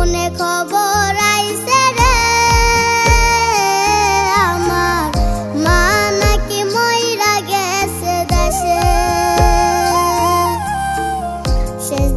ফোনে খবর আইসে রে। আমার মা নাকি ময়রা গেছে দেশে। শেষ